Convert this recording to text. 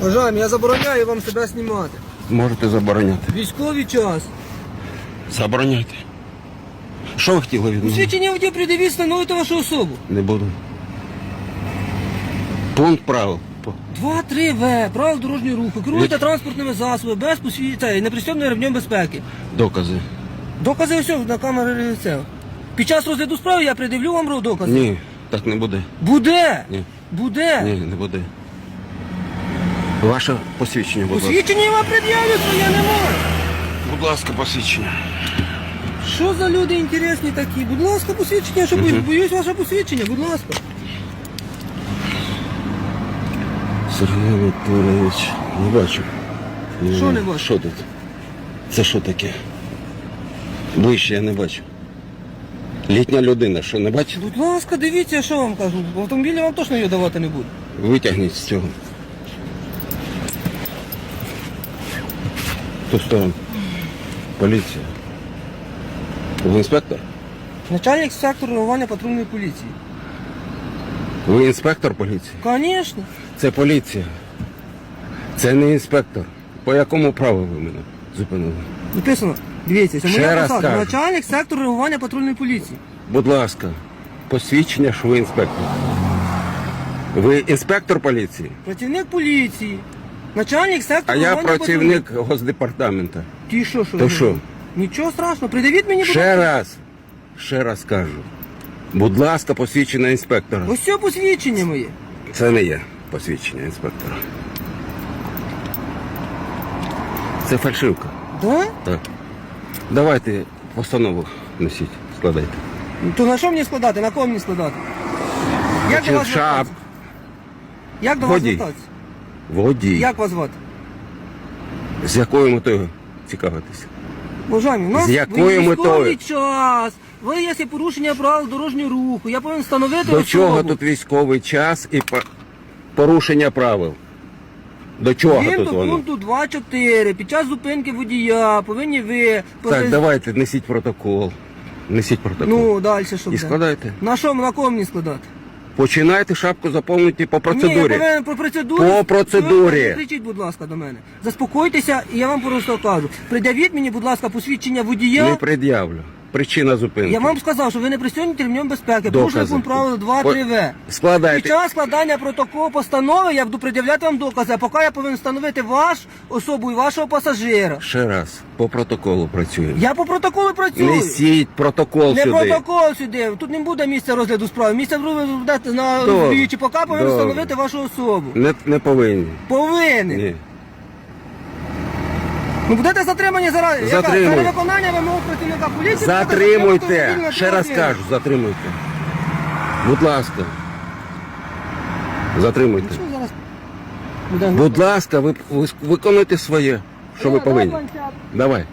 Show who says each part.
Speaker 1: Вважаємо, я забороняю вам себе знімати.
Speaker 2: Можете забороняти.
Speaker 1: Військовий час.
Speaker 2: Забороняйте. Що ви хотіли від мене?
Speaker 1: Свідчення водія придивіть встановити вашу особу.
Speaker 2: Не буду. Пункт правил. По-
Speaker 1: 2-3 В. Правил дорожнього руху. Керуйте
Speaker 2: Від-
Speaker 1: транспортними засобами без посвідчення, непристібною ремнем безпеки.
Speaker 2: Докази.
Speaker 1: Докази все на камері це. Під час розгляду справи я придивлю вам докази.
Speaker 2: Ні, так не буде.
Speaker 1: Буде!
Speaker 2: Ні.
Speaker 1: Буде!
Speaker 2: Ні, не буде. Ваше посвідчення, будь ласка.
Speaker 1: Посвідчення вам пред'явлю, то я не можу.
Speaker 2: Будь ласка, посвідчення.
Speaker 1: Що за люди інтересні такі? Будь ласка, посвідчення, що боюсь, боюсь ваше посвідчення, будь ласка.
Speaker 2: Сергій Анатолійович, не бачу.
Speaker 1: Що не бачу?
Speaker 2: Що тут? Це що таке? Ближче я не бачу. Літня людина, що не бачите?
Speaker 1: Будь ласка, дивіться, що вам кажу. В автомобілі вам точно його давати не буду.
Speaker 2: Витягніть з цього. Ту сторону. Поліція. Ви інспектор?
Speaker 1: Начальник сектору реагування патрульної поліції.
Speaker 2: Ви інспектор поліції?
Speaker 1: Звісно.
Speaker 2: Це поліція. Це не інспектор. По якому праву ви мене зупинили?
Speaker 1: Написано. Дивіться, це моя посада. Начальник сектору реагування патрульної поліції.
Speaker 2: Будь ласка, посвідчення, що ви інспектор. Ви інспектор поліції,
Speaker 1: Працівник поліції. Начальник
Speaker 2: а я працівник госдепартаменту.
Speaker 1: патрульної- Ті що, що?
Speaker 2: То
Speaker 1: ви
Speaker 2: що?
Speaker 1: Нічого страшного. Придивіть мені, будь
Speaker 2: Ще
Speaker 1: ласка.
Speaker 2: раз, ще раз кажу. Будь ласка, посвідчення інспектора.
Speaker 1: Ось це посвідчення моє.
Speaker 2: Це не є посвідчення інспектора. Це фальшивка.
Speaker 1: Да?
Speaker 2: Так. Давайте постанову несіть, складайте.
Speaker 1: Ну, То на що мені складати? На кого мені складати? Як до вас
Speaker 2: шап,
Speaker 1: звертатися? Як до вас
Speaker 2: Водій.
Speaker 1: звертатися?
Speaker 2: Водій.
Speaker 1: Як вас звати?
Speaker 2: З якою метою цікавитися?
Speaker 1: Бажання, у нас
Speaker 2: З якою
Speaker 1: військовий
Speaker 2: метою?
Speaker 1: час. Ви є порушення правил дорожнього руху. Я повинен встановити
Speaker 2: До
Speaker 1: особу.
Speaker 2: чого тут військовий час і по- порушення правил? До чого
Speaker 1: Він
Speaker 2: тут
Speaker 1: до
Speaker 2: воно?
Speaker 1: пункту 2.4. Під час зупинки водія повинні ви...
Speaker 2: Так, давайте, несіть протокол. Несіть протокол.
Speaker 1: Ну, далі що
Speaker 2: і
Speaker 1: буде?
Speaker 2: складайте.
Speaker 1: На що, на кого мені складати?
Speaker 2: Починайте шапку заповнити по
Speaker 1: Ні, я
Speaker 2: процедурі.
Speaker 1: повинен по процедурі.
Speaker 2: По процедурі.
Speaker 1: Не кричіть, будь ласка, до мене. Заспокойтеся, і я вам просто кажу. Придавіть мені, будь ласка, посвідчення водія.
Speaker 2: Не пред'явлю. Причина зупинки.
Speaker 1: Я вам сказав, що ви не пристегнуті ремнем безпеки.
Speaker 2: Докази.
Speaker 1: Порушили пункт правил 2-3 В. Під час складання протоколу постанови я буду пред'являти вам докази, а поки я повинен встановити ваш особу і вашого пасажира.
Speaker 2: Ще раз, по протоколу працюємо.
Speaker 1: Я по протоколу працюю.
Speaker 2: Несіть протокол
Speaker 1: Не
Speaker 2: сюди.
Speaker 1: протокол сюди. Тут не буде місця розгляду справи. Місце розгляду буде на
Speaker 2: Добре.
Speaker 1: двічі, поки повинен
Speaker 2: Добре.
Speaker 1: встановити вашу особу.
Speaker 2: Не, не повинні.
Speaker 1: Повинен.
Speaker 2: Ні.
Speaker 1: Ну будете затримані зараз. Яка?
Speaker 2: Затримуй.
Speaker 1: Перевиконання вимог працівника поліції.
Speaker 2: Затримуйте. Ще раз кажу, затримуйте. Будь ласка. Затримуйте.
Speaker 1: Що зараз? буде?
Speaker 2: Будь ласка, ви, ви виконуйте своє, що ви повинні. Давай.